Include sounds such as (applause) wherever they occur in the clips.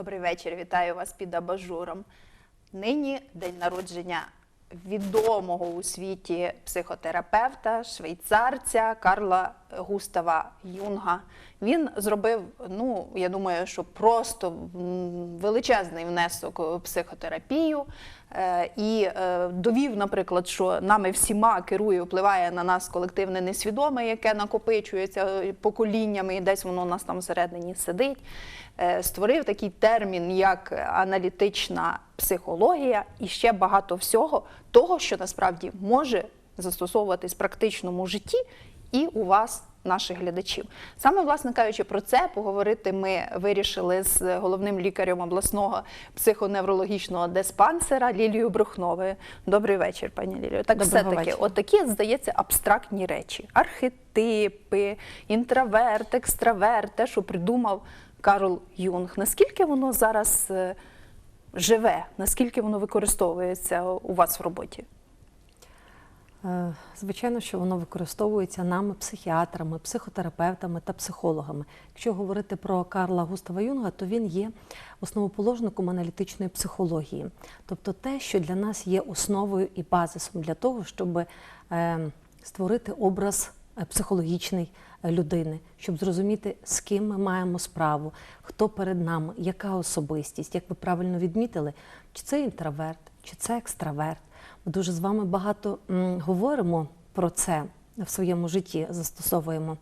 Добрий вечір, вітаю вас під абажуром. Нині день народження відомого у світі психотерапевта, швейцарця Карла Густава Юнга. Він зробив, ну я думаю, що просто величезний внесок у психотерапію і е, довів, наприклад, що нами всіма керує, впливає на нас колективне несвідоме, яке накопичується е, поколіннями, і десь воно у нас там всередині сидить. Е, Створив такий термін, як аналітична психологія, і ще багато всього того, що насправді може застосовуватись в практичному житті і у вас, наших глядачів. Саме, власне кажучи, про це поговорити ми вирішили з головним лікарем обласного психоневрологічного диспансера Лілією Брухновою. Добрий вечір, пані Лілію. Так, все-таки, вечора. от такі, здається, абстрактні речі: архетипи, інтроверт, екстраверт, те, що придумав Карл Юнг. Наскільки воно зараз е, живе, наскільки воно використовується у вас в роботі? Е, Звичайно, що воно використовується нами, психіатрами, психотерапевтами та психологами. Якщо говорити про Карла Густава Юнга, то він є основоположником аналітичної психології, тобто те, що для нас є основою і базисом для того, щоб е, створити образ е, психологічний людини, щоб зрозуміти, з ким ми маємо справу, хто перед нами, яка особистість, як ви правильно відмітили, чи це інтроверт, чи це екстраверт. Дуже з вами багато говоримо про це в своєму житті, застосовуємо.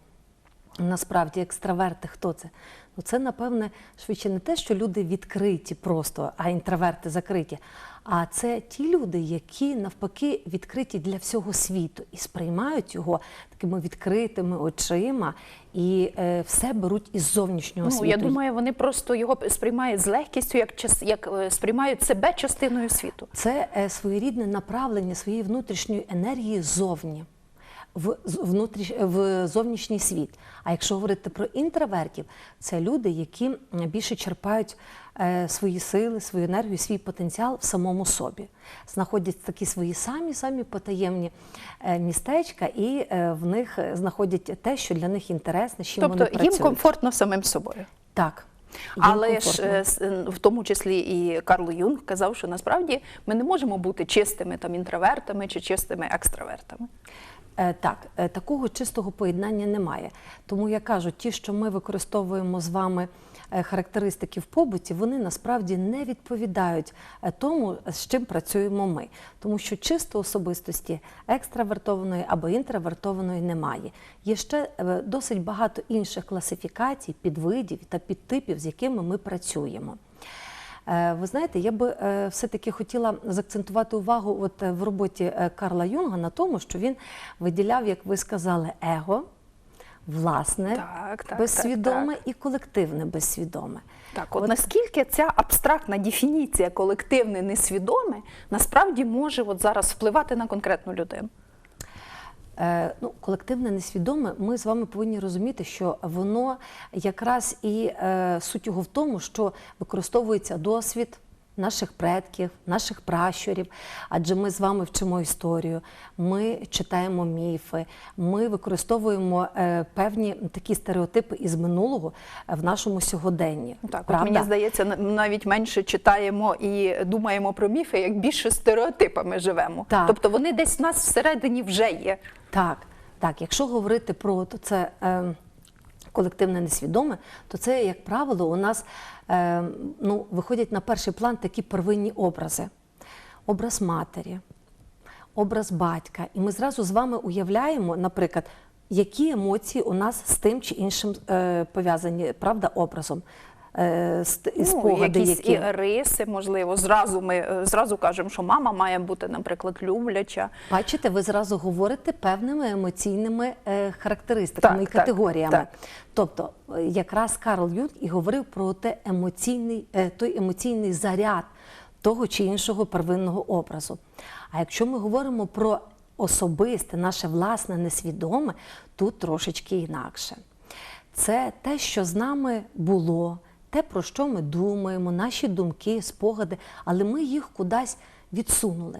Насправді, екстраверти, хто це? Ну, це, напевне, швидше не те, що люди відкриті просто, а інтроверти закриті. А це ті люди, які навпаки відкриті для всього світу і сприймають його такими відкритими очима і е, все беруть із зовнішнього Ну, світу. я думаю, вони просто його сприймають з легкістю, як, час- як е, сприймають себе частиною світу. Це е, своєрідне направлення своєї внутрішньої енергії зовні. В, внутріш, в зовнішній світ. А якщо говорити про інтровертів, це люди, які більше черпають е, свої сили, свою енергію, свій потенціал в самому собі. Знаходять такі свої самі самі потаємні е, містечка, і е, в них е, знаходять те, що для них інтересне, з чим Тобто вони їм комфортно самим собою. Так. їм Але ж комфортно. е, е, в тому числі і Карл Юнг казав, що насправді ми не можемо бути чистими там інтровертами чи чистими екстравертами. Е, Так, е, такого чистого поєднання немає. Тому я кажу, ті, що ми використовуємо з вами е, характеристики в побуті, вони насправді не відповідають тому, з чим працюємо ми. Тому що чисто особистості екстравертованої або інтровертованої немає. Є ще досить багато інших класифікацій, підвидів та підтипів, з якими ми працюємо. Е, Ви знаєте, я би е, все-таки хотіла заакцентувати увагу от е, в роботі Карла Юнга на тому, що він виділяв, як ви сказали, его, власне, Так, так, безсвідоме так, і колективне безсвідоме. Так, от, наскільки ця абстрактна дефініція колективне несвідоме насправді може от зараз впливати на конкретну людину? Е, ну, колективне несвідоме, ми з вами повинні розуміти, що воно якраз і е, суть його в тому, що використовується досвід наших предків, наших пращурів, адже ми з вами вчимо історію, ми читаємо міфи, ми використовуємо е, певні такі стереотипи із минулого е, в нашому сьогоденні. Так, от мені здається, на- навіть менше читаємо і думаємо про міфи, як більше стереотипами живемо. Так. Тобто вони десь в нас всередині вже є. Так, так. Якщо говорити про то це е, колективне несвідоме, то це, як правило, у нас е, ну, виходять на перший план такі первинні образи: образ матері, образ батька. І ми зразу з вами уявляємо, наприклад, які емоції у нас з тим чи іншим е, пов'язані, правда, образом. Е, і спогади, Ну, якісь які... і риси, можливо. Зразу ми е, зразу кажемо, що мама має бути, наприклад, любляча. Бачите, ви зразу говорите певними емоційними е, характеристиками Так, і категоріями. так. Тобто, якраз Карл Юнг і говорив про те емоційний, той емоційний заряд того чи іншого первинного образу. А якщо ми говоримо про особисте, наше власне несвідоме, тут трошечки інакше. Це те, що з нами було, те, про що ми думаємо, наші думки, спогади, але ми їх кудись відсунули.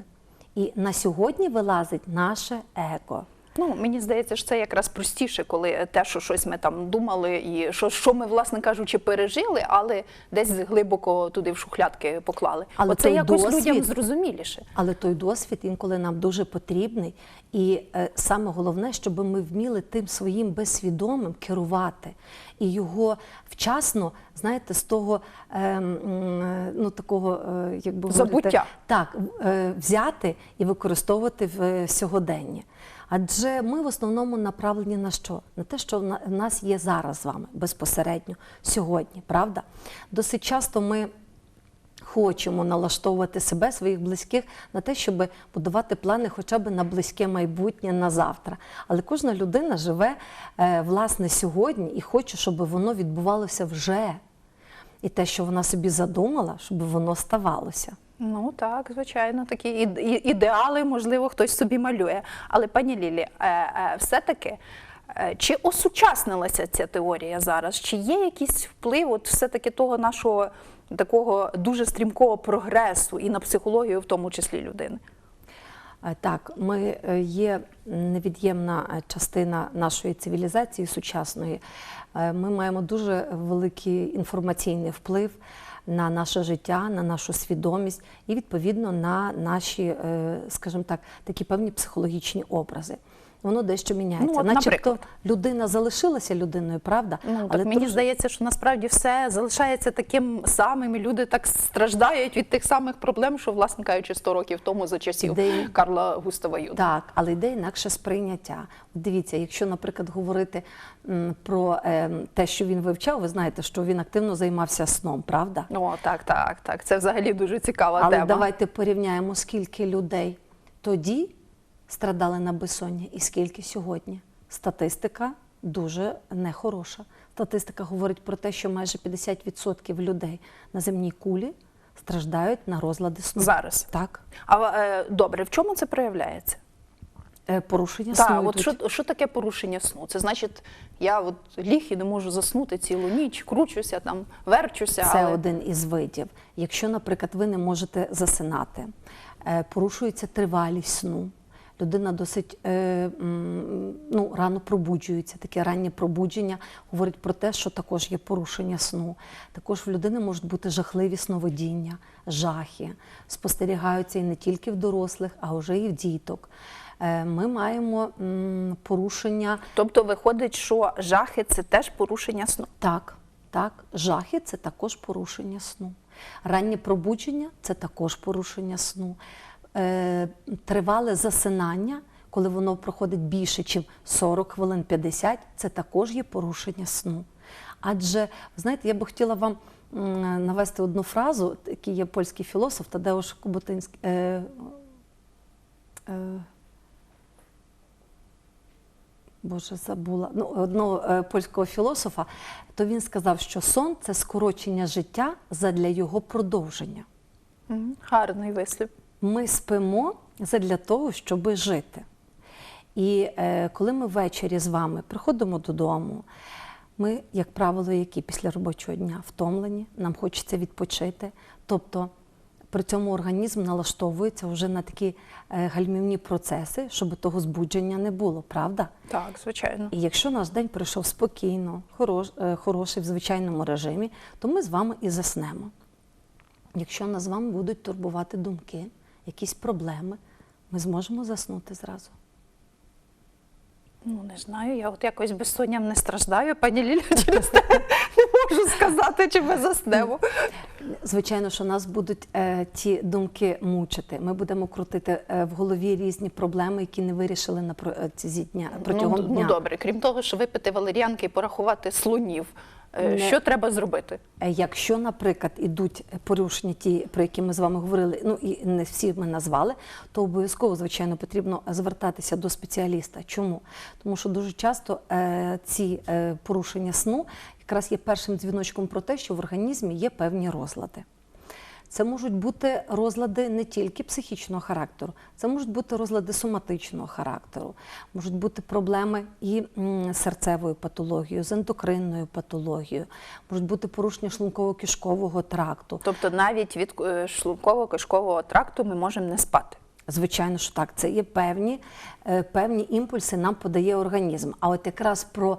І на сьогодні вилазить наше его. Ну, мені здається, що це якраз простіше, коли те, що щось ми там думали, і що, що ми, власне кажучи, пережили, але десь глибоко туди в шухлядки поклали. Але Оце той якось досвід- людям зрозуміліше. Але той досвід інколи нам дуже потрібний. І е, саме головне, щоб ми вміли тим своїм безсвідомим керувати і його вчасно, знаєте, з того е, е, ну такого, е, як би говорити, так, е, взяти і використовувати в е, сьогоденні. Адже ми в основному направлені на що? На те, що в нас є зараз з вами безпосередньо сьогодні, правда? Досить часто ми хочемо налаштовувати себе, своїх близьких на те, щоб будувати плани хоча б на близьке майбутнє на завтра. Але кожна людина живе е, власне сьогодні і хоче, щоб воно відбувалося вже. І те, що вона собі задумала, щоб воно ставалося. Ну так, звичайно, такі ідеали, можливо, хтось собі малює. Але пані Лілі, е, е, все-таки. Чи осучаснилася ця теорія зараз? Чи є якийсь вплив от все-таки того нашого такого дуже стрімкого прогресу і на психологію, в тому числі людини? Е, Так, ми е, є невід'ємна е, частина нашої цивілізації сучасної. Ми маємо дуже великий інформаційний вплив на наше життя, на нашу свідомість і відповідно на наші, скажімо так, такі певні психологічні образи. Воно дещо міняється. Ну, от, Начебто наприклад. людина залишилася людиною, правда? Ну так мені трошки- здається, що насправді все залишається таким самим, і люди так страждають від тих самих проблем, що, власне кажучи, 100 років тому за часів Ідеї. Карла Густава Юнга. Так, але йде інакше сприйняття. Дивіться, якщо, наприклад, говорити м, про е, те, що він вивчав, ви знаєте, що він активно займався сном, правда? О, так, так, так. Це взагалі дуже цікава Але тема. давайте порівняємо, скільки людей тоді страдали на безсоння і скільки сьогодні. Статистика дуже нехороша. Статистика говорить про те, що майже 50% людей на земній кулі страждають на розлади сну. Зараз. Так. А е, добре, в чому це проявляється? Е, Порушення сну. От що, що таке порушення сну? Це значить, я от ліг і не можу заснути цілу ніч, кручуся там, верчуся. Це але... один із видів. Якщо, наприклад, ви не можете засинати, е, порушується тривалість сну. Людина досить е, ну, рано пробуджується. Таке раннє пробудження говорить про те, що також є порушення сну. Також в людини можуть бути жахливі сновидіння, жахи. Спостерігаються і не тільки в дорослих, а вже і в діток. Е, Ми маємо порушення Тобто виходить, що жахи це теж порушення сну. так, так, жахи це також порушення сну. Раннє пробудження це також порушення сну. Е, тривале засинання, коли воно проходить більше, ніж 40 хвилин 50, це також є порушення сну. Адже, знаєте, я би хотіла вам навести одну фразу, який є польський філософ Тадеуш Куботинський. Е, е, Боже, забула ну, одного е, польського філософа, то він сказав, що сон це скорочення життя задля його продовження. Гарний вислів. Ми спимо задля того, щоб жити. І е, коли ми ввечері з вами приходимо додому, ми, як правило, які після робочого дня втомлені, нам хочеться відпочити. Тобто при цьому організм налаштовується вже на такі е, гальмівні процеси, щоб того збудження не було, правда? Так, звичайно. І якщо наш день пройшов спокійно, хорош, е, хороший в звичайному режимі, то ми з вами і заснемо. Якщо нас з вами будуть турбувати думки, якісь проблеми, ми зможемо заснути зразу. Ну, не знаю, я от якось безсонням не страждаю, пані Ліля, через те (laughs) не можу сказати, чи ми заснемо. Звичайно, що нас будуть е, ті думки мучити. Ми будемо крутити е, в голові різні проблеми, які не вирішили на про- е, ці дня протягом ну, дня. ну добре, крім того, що випити валеріанки і порахувати слонів, Не- що треба зробити? Е, Якщо, наприклад, ідуть порушення, ті, про які ми з вами говорили, ну і не всі ми назвали, то обов'язково, звичайно, потрібно звертатися до спеціаліста. Чому? Тому що дуже часто е, ці е, порушення сну якраз є першим дзвіночком про те, що в організмі є певні розлади. Це можуть бути розлади не тільки психічного характеру, це можуть бути розлади соматичного характеру, можуть бути проблеми і серцевою патологією, з ендокринною патологією, можуть бути порушення шлунково-кишкового тракту. Тобто навіть від е, шлунково-кишкового тракту ми можемо не спати. Звичайно, що так. Це є певні, е, певні імпульси нам подає організм. А от якраз про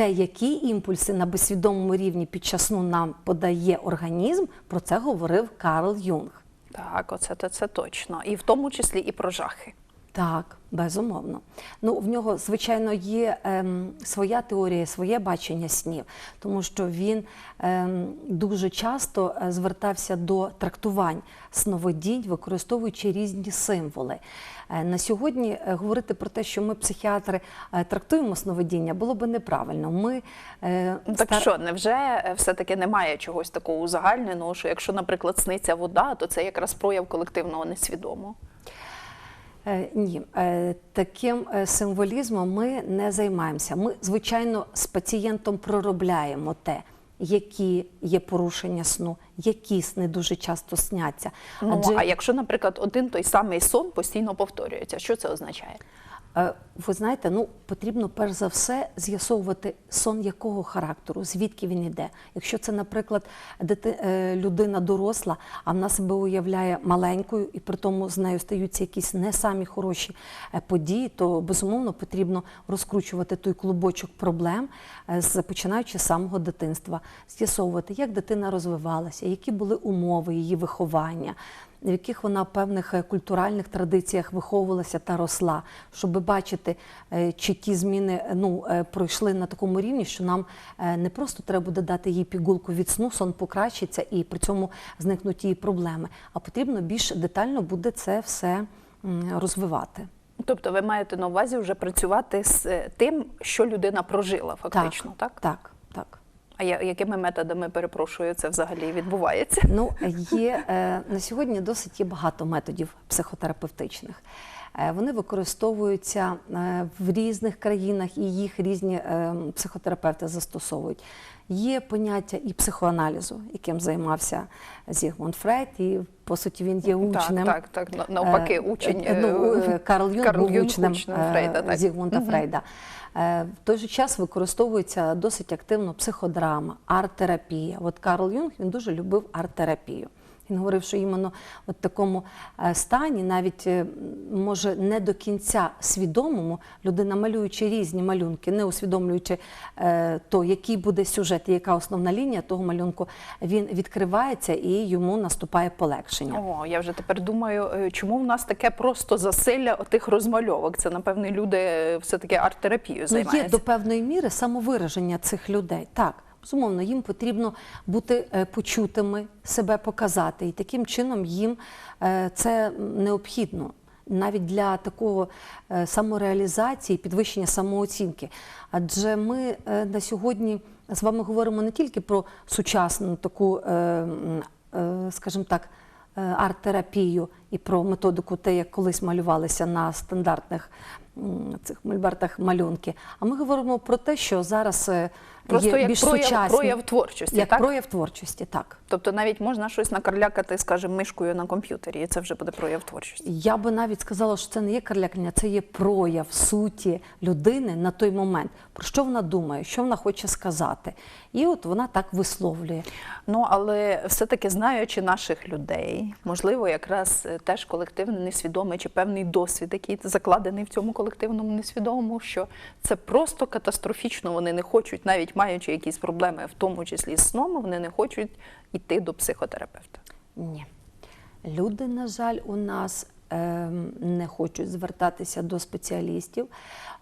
те, які імпульси на безсвідомому рівні під час сну нам подає організм, про це говорив Карл Юнг. Так, оце це, це точно. І в тому числі і про жахи. Так, безумовно. Ну, в нього, звичайно, є ем, своя теорія, своє бачення снів, тому що він ем, дуже часто е, звертався до трактувань сновидінь, використовуючи різні символи. Е, на сьогодні е, говорити про те, що ми, психіатри, е, трактуємо сновидіння, було би неправильно. Ми, е, Ну, Так стар- що, невже е, все-таки немає чогось такого узагальненого, що якщо, наприклад, сниться вода, то це якраз прояв колективного несвідомого? Е, Ні, Е, таким е, символізмом ми не займаємося. Ми, звичайно, з пацієнтом проробляємо те, які є порушення сну, які сни дуже часто сняться. Ну, а якщо, наприклад, один той самий сон постійно повторюється, що це означає? Е, Ви знаєте, ну потрібно перш за все з'ясовувати сон якого характеру, звідки він іде. Якщо це, наприклад, дити, е, людина доросла, а вона себе уявляє маленькою, і при тому з нею стаються якісь не самі хороші е, події, то безумовно потрібно розкручувати той клубочок проблем, починаючи з самого дитинства, з'ясовувати, як дитина розвивалася, які були умови її виховання в яких вона в певних е, культуральних традиціях виховувалася та росла, щоб бачити, е, чи ті зміни е, ну, пройшли на такому рівні, що нам не просто треба буде дати їй пігулку від сну, сон покращиться і при цьому зникнуть її проблеми, а потрібно більш детально буде це все розвивати. Тобто ви маєте на увазі вже працювати з тим, що людина прожила фактично, так? Так, так. А якими методами, перепрошую, це взагалі відбувається? Ну, є е, на сьогодні досить є багато методів психотерапевтичних. Е, Вони використовуються е, в різних країнах і їх різні психотерапевти застосовують. Є поняття і психоаналізу, яким займався Зігмунд Фрейд, і по суті він є учнем. Так, так, так. Навпаки, учень. ну, Карл Юнг Карл був Юнг учнем, учнем Фрейда, так. Зігмунда Мгм. Фрейда. Е, В той же час використовується досить активно психодрама, арт-терапія. От Карл Юнг він дуже любив арт-терапію. Він говорив, що іменно в такому е, стані, навіть е, може не до кінця свідомому, людина малюючи різні малюнки, не усвідомлюючи е, то, який буде сюжет і яка основна лінія того малюнку, він відкривається і йому наступає полегшення. О, я вже тепер думаю, чому в нас таке просто засилля отих розмальовок? Це, напевне, люди е, все-таки арт-терапією Ну, є займаються. до певної міри самовираження цих людей. Так, безумовно, їм потрібно бути е, почутими, себе показати, і таким чином їм е, це необхідно. Навіть для такого е, самореалізації, підвищення самооцінки. Адже ми на сьогодні з вами говоримо не тільки про сучасну таку, скажімо так, арт-терапію і про методику, те, як колись малювалися на стандартних цих мольбертах малюнки. А ми говоримо про те, що зараз Просто є як більш прояв- сучасні, прояв творчості, як так? прояв творчості, так. Тобто навіть можна щось накарлякати, скажімо, мишкою на комп'ютері, і це вже буде прояв творчості. Я би навіть сказала, що це не є карлякання, це є прояв суті людини на той момент. Про що вона думає, що вона хоче сказати. І от вона так висловлює. Ну але все-таки знаючи наших людей, можливо, якраз е, теж колективне несвідоме чи певний досвід, який закладений в цьому колективному несвідомому, що це просто катастрофічно. Вони не хочуть, навіть маючи якісь проблеми, в тому числі з сном, вони не хочуть йти до психотерапевта. Ні. Люди, на жаль, у нас ем, не хочуть звертатися до спеціалістів.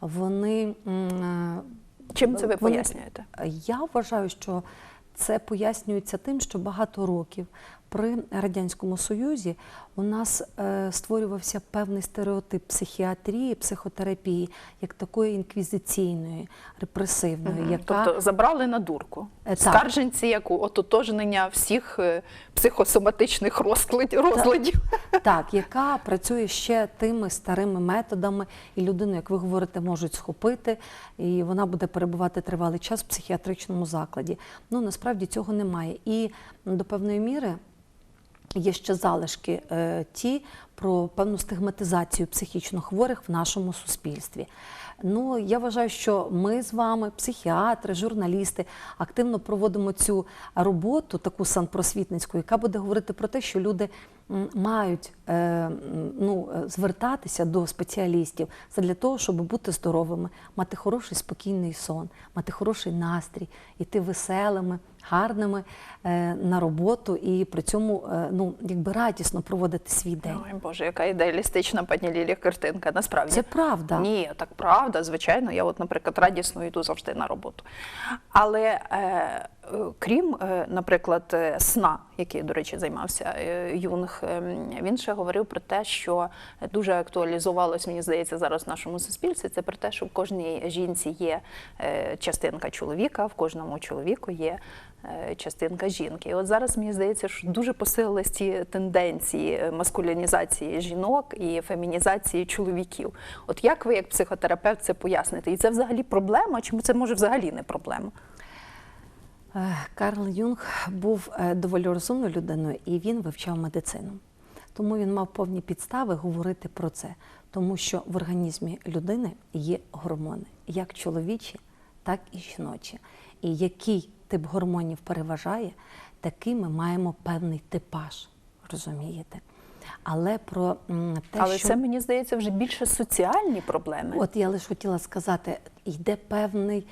Вони Чим це ви Вони- пояснюєте? Я вважаю, що це пояснюється тим, що багато років при радянському союзі у нас е, створювався певний стереотип психіатрії, психотерапії, як такої інквізиційної, репресивної, Мгм. яка Тобто забрали на дурку. Е, так. Скарженці, як у ототожнення всіх е, психосоматичних розладів. (laughs) Так, яка працює ще тими старими методами, і людину, як ви говорите, можуть схопити, і вона буде перебувати тривалий час в психіатричному закладі. Ну насправді цього немає. І до певної міри є ще залишки е, ті про певну стигматизацію психічно хворих в нашому суспільстві. Ну, я вважаю, що ми з вами, психіатри, журналісти, активно проводимо цю роботу, таку санпросвітницьку, яка буде говорити про те, що люди мають е, ну, звертатися до спеціалістів для того, щоб бути здоровими, мати хороший спокійний сон, мати хороший настрій, іти веселими, гарними е, на роботу і при цьому е, ну, якби радісно проводити свій день. Ой, Боже, яка ідеалістична пані Лілі картинка. Насправді Це правда. Ні, так правда, звичайно. Я, от, наприклад, радісно йду завжди на роботу. Але е, е, крім, е, наприклад, е, сна, який, до речі, займався е, Юнг, він ще говорив про те, що дуже актуалізувалось, мені здається, зараз в нашому суспільстві. Це про те, що в кожній жінці є частинка чоловіка, в кожному чоловіку є. Частинка жінки. І от зараз мені здається, що дуже посилились ці тенденції маскулінізації жінок і фемінізації чоловіків. От як ви, як психотерапевт, це поясните? І це взагалі проблема? Чи це може взагалі не проблема? Е, Карл Юнг був е, доволі розумною людиною і він вивчав медицину. Тому він мав повні підстави говорити про це, тому що в організмі людини є гормони, як чоловічі, так і жіночі. І який тип гормонів переважає, такий ми маємо певний типаж, розумієте? Але про те, Але що це мені здається вже більше соціальні проблеми. От я лише хотіла сказати, йде певний,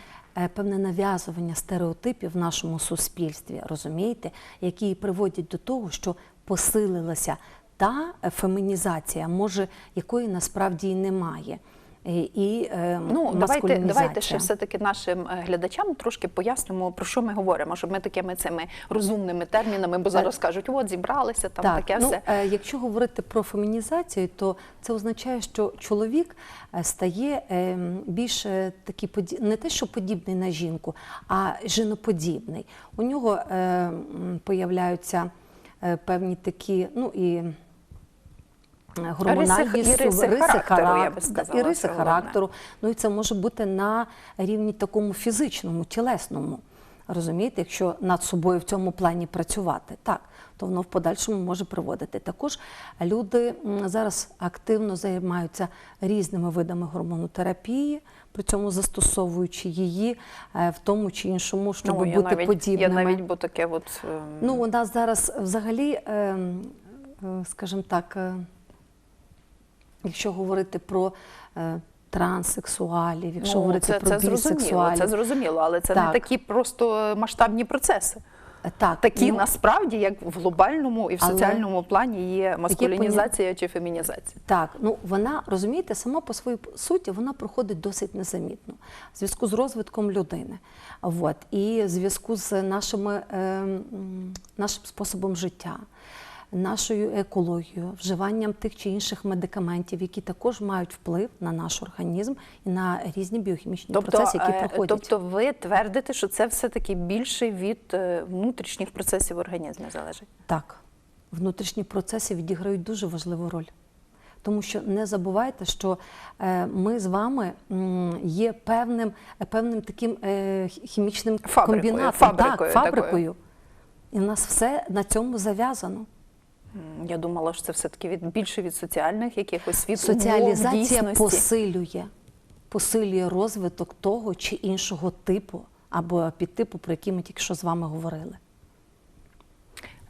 певне нав'язування стереотипів в нашому суспільстві, розумієте, які приводять до того, що посилилася та е, фемінізація, може, якої насправді і немає. Е, І, е, Ну, давайте, давайте ще все-таки нашим е, глядачам трошки пояснимо, про що ми говоримо, щоб ми такими цими розумними термінами, бо зараз кажуть, от зібралися, там так, таке ну, все. е, Якщо говорити про фемінізацію, то це означає, що чоловік е, стає е, більш е, такий не те, що подібний на жінку, а жіноподібний. У нього е, появляються е, певні такі, ну і. Е, Гормональні Риси- і су- риси характеру, я би сказала, і риси характеру. Ну і це може бути на рівні такому фізичному, тілесному. Розумієте, якщо над собою в цьому плані працювати, так, то воно в подальшому може приводити. Також люди зараз активно займаються різними видами гормонотерапії, при цьому застосовуючи її е, в тому чи іншому, щоб Ну, бути навіть, подібними. Я навіть бо таке от... ем, Ну, у нас зараз взагалі, ем, е, скажімо так, е, якщо говорити про е, транссексуалів, якщо ну, говорити це, про це зрозуміло, бісексуалів, це зрозуміло, але це не такі просто масштабні процеси. е, так, Такі ну, насправді, як в глобальному і в Але- соціальному плані є маскулінізація чи фемінізація. Так, ну вона розумієте, сама по своїй суті вона проходить досить незамітно в зв'язку з розвитком людини. От, і в зв'язку з нашими, е, нашим способом життя, нашою екологією, вживанням тих чи інших медикаментів, які також мають вплив на наш організм і на різні біохімічні процеси, які е, проходять. тобто ви твердите, що це все-таки більше від е, внутрішніх процесів в організмі залежить. Так, внутрішні процеси відіграють дуже важливу роль. Тому що не забувайте, що е, ми з вами є певним, певним таким хімічним Фабрикою, комбінатом, фабрикою так, такою. фабрикою. І в нас все на цьому зав'язано. Я думала, що це все-таки від, більше від соціальних якихось від Соціалізація умов, посилює, посилює розвиток того чи іншого типу або підтипу, про який ми тільки що з вами говорили.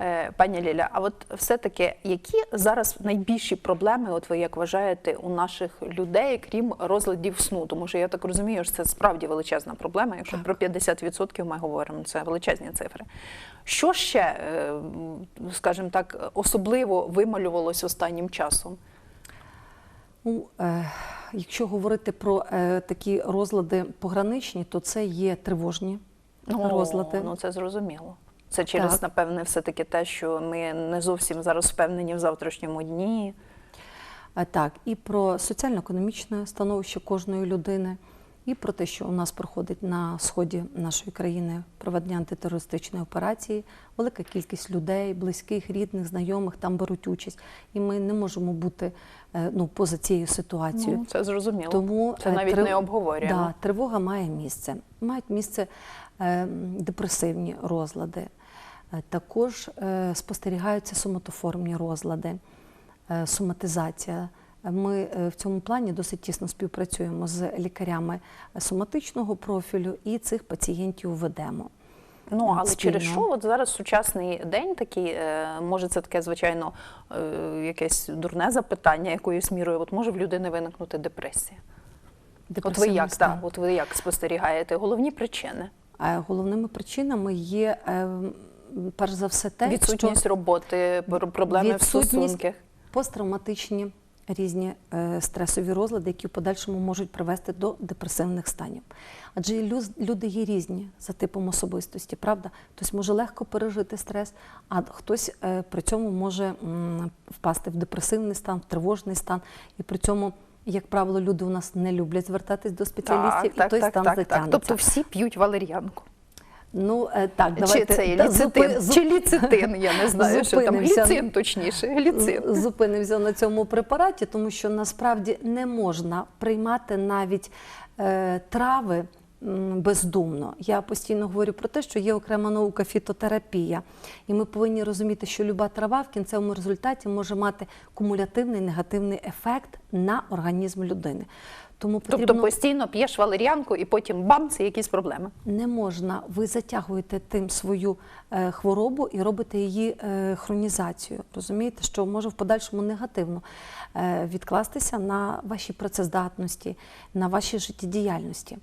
Е, Пані Ліля, а от все-таки які зараз найбільші проблеми, от ви як вважаєте, у наших людей, крім розладів сну? Тому що я так розумію, що це справді величезна проблема. Якщо про 50% ми говоримо, це величезні цифри. Що ще, е, скажімо так, особливо вималювалось останнім часом? Ну, е, якщо говорити про такі розлади пограничні, то це є тривожні розлади. Ну це зрозуміло. Це через, Так. напевне, все-таки те, що ми не зовсім зараз впевнені в завтрашньому дні. Е, Так, і про соціально-економічне становище кожної людини, і про те, що у нас проходить на сході нашої країни проведення антитерористичної операції. Велика кількість людей, близьких, рідних, знайомих там беруть участь. І ми не можемо бути е, ну, поза цією ситуацією. Ну, це зрозуміло. Тому це е, навіть трив- не обговорюємо. Да, тривога має місце. Мають місце е, депресивні розлади. Також спостерігаються соматоформні розлади, соматизація. Е, Ми е, в цьому плані досить тісно співпрацюємо з лікарями соматичного профілю і цих пацієнтів ведемо. Ну, але через що от зараз сучасний день такий, е, може це таке, звичайно, е, якесь дурне запитання якоюсь мірою, от може в людини виникнути депресія. От ви як, так, от ви як спостерігаєте? Головні причини? Е, Головними причинами є е, перш за все те, Відсутність що роботи, пр- проблеми в відсутність стосунках. посттравматичні різні е, стресові розлади, які в подальшому можуть привести до депресивних станів. Адже люди є різні за типом особистості, правда? Хтось може легко пережити стрес, а хтось е, при цьому може впасти в депресивний стан, в тривожний стан, і при цьому. Як правило, люди у нас не люблять звертатись до спеціалістів, і той стан затягнеться. Тобто всі п'ють валер'янку. Ну е, так, Чи це та, ліцитин, зупи- зуп- чи ліцитин, я не знаю, що там гліцин точніше, гліцин. З- Зупинимося на цьому препараті, тому що насправді не можна приймати навіть е, трави бездумно. Я постійно говорю про те, що є окрема наука фітотерапія, і ми повинні розуміти, що люба трава в кінцевому результаті може мати кумулятивний негативний ефект на організм людини. Тому потрібно... Тобто постійно п'єш валер'янку і потім бам, це якісь проблеми. Не можна, ви затягуєте тим свою е, хворобу і робите її е, хронізацію. Розумієте, що може в подальшому негативно е, відкластися на вашій працездатності, на вашій життєдіяльності.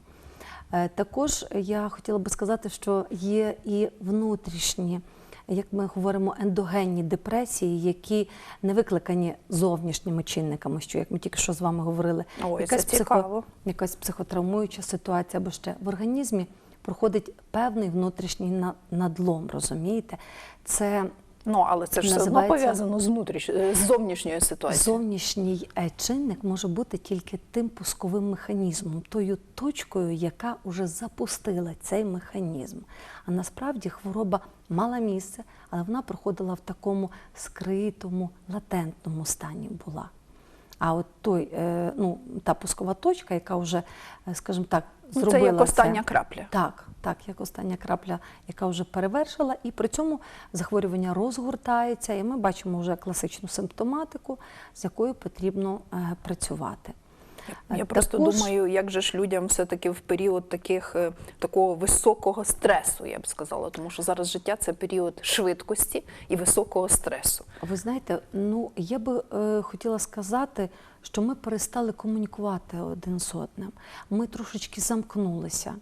Е, також я хотіла би сказати, що є і внутрішні. Як ми говоримо, ендогенні депресії, які не викликані зовнішніми чинниками, що як ми тільки що з вами говорили, Ой, це цікаво. якась психотравмуюча ситуація, або ще в організмі проходить певний внутрішній на- надлом, розумієте? Це Ну, але це ж все одно пов'язано з внутріш... е, з зовнішньою ситуацією. зовнішній чинник може бути тільки тим пусковим механізмом, тою точкою, яка вже запустила цей механізм. А насправді хвороба мала місце, але вона проходила в такому скритому, латентному стані була. А от той, е, ну, та пускова точка, яка вже, е, скажімо так, Ну, зробила це як остання крапля. Так, так, як остання крапля, яка вже перевершила, і при цьому захворювання розгортається, і ми бачимо вже класичну симптоматику, з якою потрібно е, працювати. Я Е, просто думаю, як же ж людям все-таки в період таких, е, такого високого стресу, я б сказала, тому що зараз життя це період швидкості і високого стресу. Ви знаєте, ну я би е, хотіла сказати, що ми перестали комунікувати один з одним. Ми трошечки замкнулися.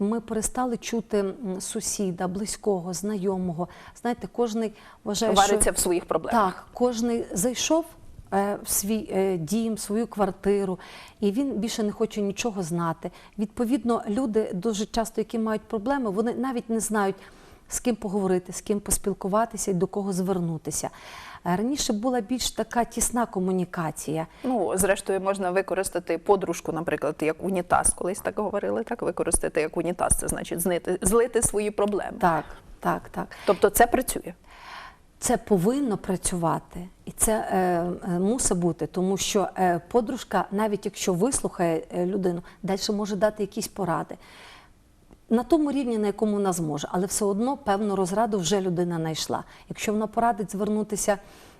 Ми перестали чути сусіда, близького, знайомого. Знаєте, кожний вважає, Вариться що в своїх проблемах. так, кожний зайшов е, в свій е, дім, свою квартиру, і він більше не хоче нічого знати. Відповідно, люди дуже часто, які мають проблеми, вони навіть не знають, з ким поговорити, з ким поспілкуватися і до кого звернутися. Е, Раніше була більш така тісна комунікація. Ну, зрештою, можна використати подружку, наприклад, як унітаз. Колись так говорили, так використати як унітаз, це значить знити, злити свої проблеми. Так, так, так. Тобто це працює. Це повинно працювати, і це е, е, мусить бути, тому що е, подружка, навіть якщо вислухає е, людину, далі може дати якісь поради. На тому рівні, на якому вона зможе, але все одно певну розраду вже людина знайшла. Якщо вона порадить звернутися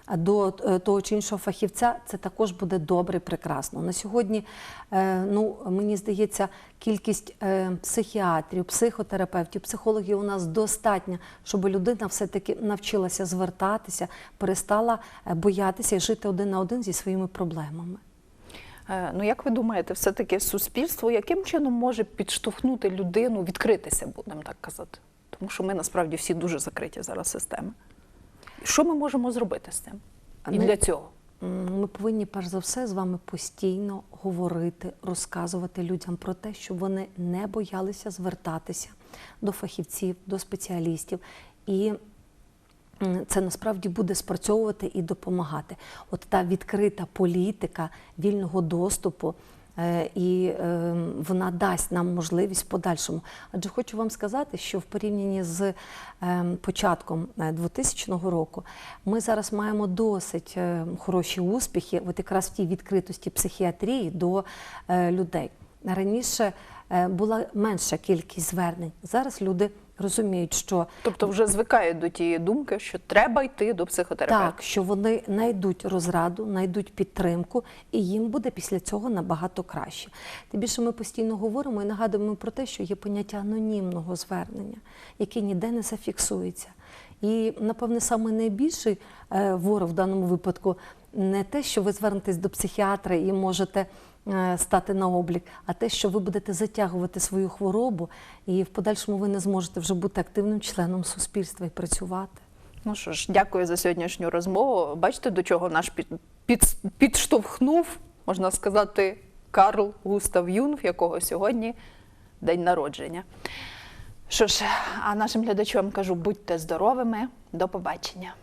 е, до е, того чи іншого фахівця, це також буде добре, і прекрасно. На сьогодні, е, ну мені здається, кількість психіатрів, психотерапевтів, психологів у нас достатня, щоб людина все-таки навчилася звертатися, перестала боятися і жити один на один зі своїми проблемами. Е, Ну, як ви думаєте, все-таки суспільство яким чином може підштовхнути людину відкритися, будемо так казати? Тому що ми насправді всі дуже закриті зараз системи. Що ми можемо зробити з цим? І Ну, для цього? Ми повинні перш за все з вами постійно говорити, розказувати людям про те, щоб вони не боялися звертатися до фахівців, до спеціалістів. І це насправді буде спрацьовувати і допомагати. От та відкрита політика вільного доступу. е, І е, вона дасть нам можливість в подальшому. Адже хочу вам сказати, що в порівнянні з е, початком е, 2000 року ми зараз маємо досить е, хороші успіхи, от якраз в тій відкритості психіатрії до е, людей. Раніше е, була менша кількість звернень. Зараз люди розуміють, що Тобто вже звикають до тієї думки, що треба йти до психотерапевта. так, що вони знайдуть розраду, знайдуть підтримку, і їм буде після цього набагато краще. Тим більше ми постійно говоримо і нагадуємо про те, що є поняття анонімного звернення, яке ніде не зафіксується. І, напевне, саме найбільший е, ворог в даному випадку не те, що ви звернетесь до психіатра і можете стати на облік, а те, що ви будете затягувати свою хворобу, і в подальшому ви не зможете вже бути активним членом суспільства і працювати. Ну що ж, дякую за сьогоднішню розмову. Бачите, до чого наш під, під, підштовхнув, можна сказати, Карл Густав Юнг, якого сьогодні день народження. Що ж, а нашим глядачам кажу, будьте здоровими, до побачення.